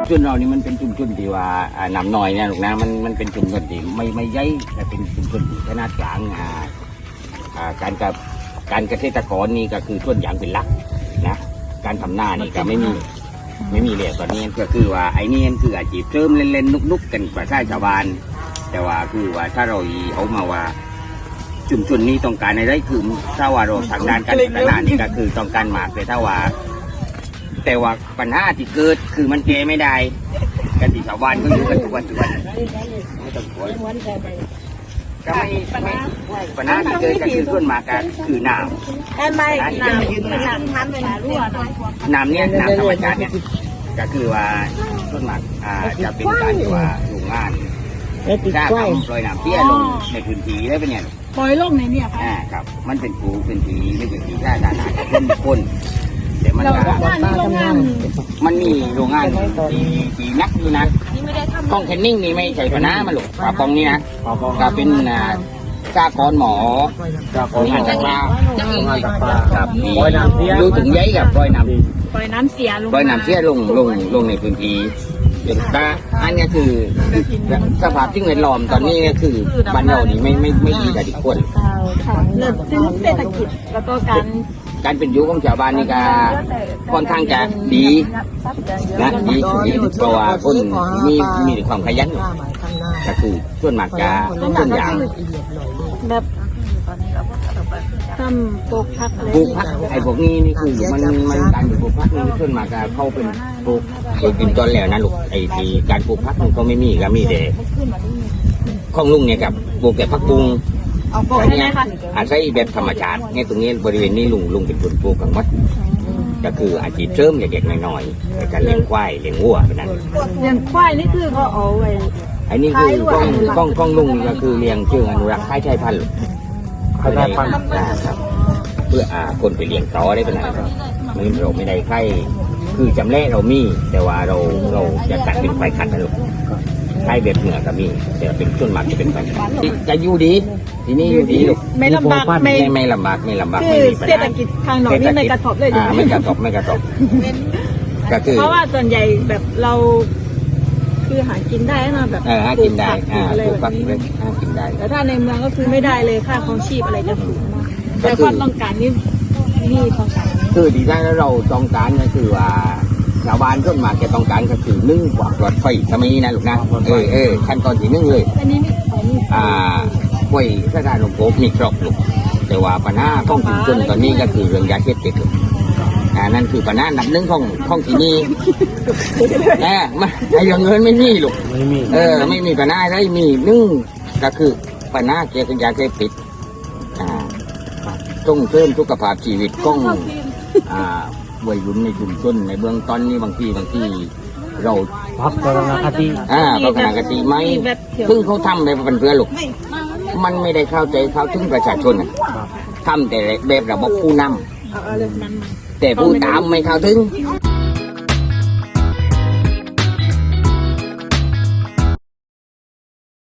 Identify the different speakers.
Speaker 1: ชุมชนเรานี่มันเป็นชุมชนที่ว่าอ่านำหน่อยเนี่ยลูกนะมันมันเป็นชุมชนที่ไม่ไม่ใหญ่แต่เป็นชุมชนที่ขนาดกลางอ่าอ่าการกับการเกษตรกรนี่ก็คือส่วนอย่างเป็นหลักนะการทำหน้านี่ก็ไม่มีไม่มีเลยตอนนี้ก็คือว่าไอ้นี่คืออาชีพเริ่มเล่นๆนุกๆกันกว่าชาวชาวบ้าน แต่ว่าคือว่าถ้าเราเอามาว่าชุมชนนี้ต้องการอะไรคือถ้าว่าเราทางด้านการพัฒนานี่ก็คือต้องการมากแต่ถ้าว่า แต่ว่าปัญหาที่เกิดคือมันแก้ไม่ได้กันที่ชาวบ้านก็อยู่กันทุกวันทุกวันไม่ต้องกลัวก็ไม่ไม่ปัญหาที่เกิดก็คือส่วนมากก็คือน้
Speaker 2: ไม่ไม่น้ำน้ำทันเวลารั่วน้ำ
Speaker 1: เนี่ยน้ำธรรมชาติเนี่ยก็คือว่าส่วนมากอ่าจะเป็นการที่ว่าโรงงาน
Speaker 3: แล้วติด
Speaker 1: ถ้า
Speaker 3: ไฟ
Speaker 1: ทำโดยน้ำเตี้ยลงในพื้นที่ได้เป็นเนี่ย
Speaker 2: ปล่อยลงในเนี่ยค่ะ
Speaker 1: อ่าครับ มันเป็นปูเป็นทีไม่เป็นทีท่าทางอาจจะเป็นคน แต่มัน
Speaker 2: เรา
Speaker 1: ก็
Speaker 2: โรงงานนี่โรงงาน
Speaker 1: มันมีโรงงานที่ที่นักอยู่นะ
Speaker 2: นี่ไม่ได้ทำ
Speaker 1: กล้องแคนนิ่งนี่ไม่ใช่ปัญหามันหรอกปลากองนี่นะก็เป็นอ่าซากรหมอ
Speaker 4: จาก
Speaker 1: โรงงานจากปลา
Speaker 4: โรงงานจากปลา
Speaker 1: ครับมี
Speaker 4: ปล่อยน้ำเสีย
Speaker 1: ดูถึงใยกับรอยน้
Speaker 2: ปล่อยน้ำเสียลงำ
Speaker 1: รอยน้ำเสียลงลงลงในพื้นที่ เดี๋ยวตาอันนี้คือสภาพที่เงินล้อมตอนนี้ก็คือบ้านเรานี่ไม่ไม่ไม่ดีแต่ทุกคน
Speaker 2: ค่ะเรื่องซึ่งเศรษฐกิจแล้วก็การ
Speaker 1: การเป็นอยู่ของชาวบ้านนี่ก็ค่อนข้างจะดีนะดีดีเพราะว่าคนมีมีความขยันอยู่ก็คือส่วนมากจะส่วนอย่าง
Speaker 2: แบบ ทำปลูกผักอะไร
Speaker 1: ปลูกพักไอ้พวกนี้นี่คือมันมันการปลูกพักนี่ส่วนมากจะเข้าเป็นปลูกปลูกเป็นต้นแล้วนะลูกไอ้ที่การปลูกพักมันก็ไม่มีก็มีแต่ของลุงเนี่ยกับปลูกแต่พักบุง
Speaker 2: เอาปลูกใช่ไหมคะ
Speaker 1: อาศัยแบบธรรมชาติเนี่ยตรงนี้บริเวณนี้ลุงลุงเป็นคนปลูกกันหมดก็คืออาชีพเสริมเล็กๆน้อยๆในการเลี้ยงควายเลี้ยงวัวเป็นนั้น
Speaker 2: อย่างควายนี่คือเขาเอาไว้
Speaker 1: อันนี้คือกล้องกล้องกล้องลุงนี่ก็คือเลี้ยงเชื่องอนุรักษ์ค่ายชายพันธุ์
Speaker 4: ขนาดพัน
Speaker 1: นะครับ เพื่ออ่าคนไปเลี้ยงต่อได้เป็นไรครับมันเราไม่ได้ใครคือจำแรกเรามี แต่ว่าเราเราจะตัดเป็นไฟขัดนะลูกใช้แบบเหนือก็มีแต่เป็นส่วนมากจะเป็นไฟขัดจะอยู่ดีทีนี้อยู่ดีลูก
Speaker 2: ไม่ลำบากไม่
Speaker 1: ไม่ไม่ลำบากไม่ลำบาก
Speaker 2: คื
Speaker 1: ไม่
Speaker 2: อ
Speaker 1: มีปัญ
Speaker 2: เศรษฐ
Speaker 1: หา
Speaker 2: กิจทางหนองนี่ไม่กระทบเลย
Speaker 1: อ่าไม่กระทบไม่กระทบก็คือ
Speaker 2: เพราะว่าส่วนใหญ่แบบเรา คือหากินได้นะแบบ
Speaker 1: เออหากินได้
Speaker 2: ปลู
Speaker 1: อ่าก
Speaker 2: ผัก
Speaker 1: ปลูก
Speaker 2: ป
Speaker 1: ผัก
Speaker 2: ลูกอะไรแบบนี้
Speaker 1: หากินได้
Speaker 2: แต่ถ้าในเมืองก็คือไม่ได้เลยค่าของชีพอะไรจะสูงมาก
Speaker 1: ก็
Speaker 2: แต่
Speaker 1: คือ
Speaker 2: ความต้องการนี่มีความสำคัญ
Speaker 1: คือดีได้แล้วเราต้องการก็คือว่าชาวบ้านส่วนมากจะต้องการก็คือนึ่งกว่ารถไฟสมัยนี้นะลูกนะเออเออขั้นตอนที่นึ่งเลย
Speaker 2: อันนี้นี่อันนี้
Speaker 1: อ่าไว้สถานหลวงพ่อมีครอบลูกแต่ว่าปัญหาของชุมชนตอนนี้ก็คือเรื่องยาเสพติดลูก อ่านั่นคือปัญหาอันดับหนึ่งของของที่นี่แหมไม่ไอ้เรื่องเงินไม่มีลูก
Speaker 4: ไม่มี
Speaker 1: เออ ไม่มีปัญหาอะไรมีหนึ่งก็คือปัญหาเกี่ยวกับยาเสพติดอ่าต้องเพิ่มสุขภาพชีวิตของอ่าวัยรุ่นในชุมชนในเบื้องต้นนี่บางทีบางทีเรา
Speaker 4: พักกรณคติ
Speaker 1: อ่าประกาศกติไหม
Speaker 2: แบบเถียว
Speaker 1: ซึ่งเขาทำไปเป็นเพื่อลูกมันไม่ได้เข้าใจเข้าถึงประชาชนน่ะทำแต่แบบระบบผู้นำ แต่ผู้ตามไม่เข้าถึง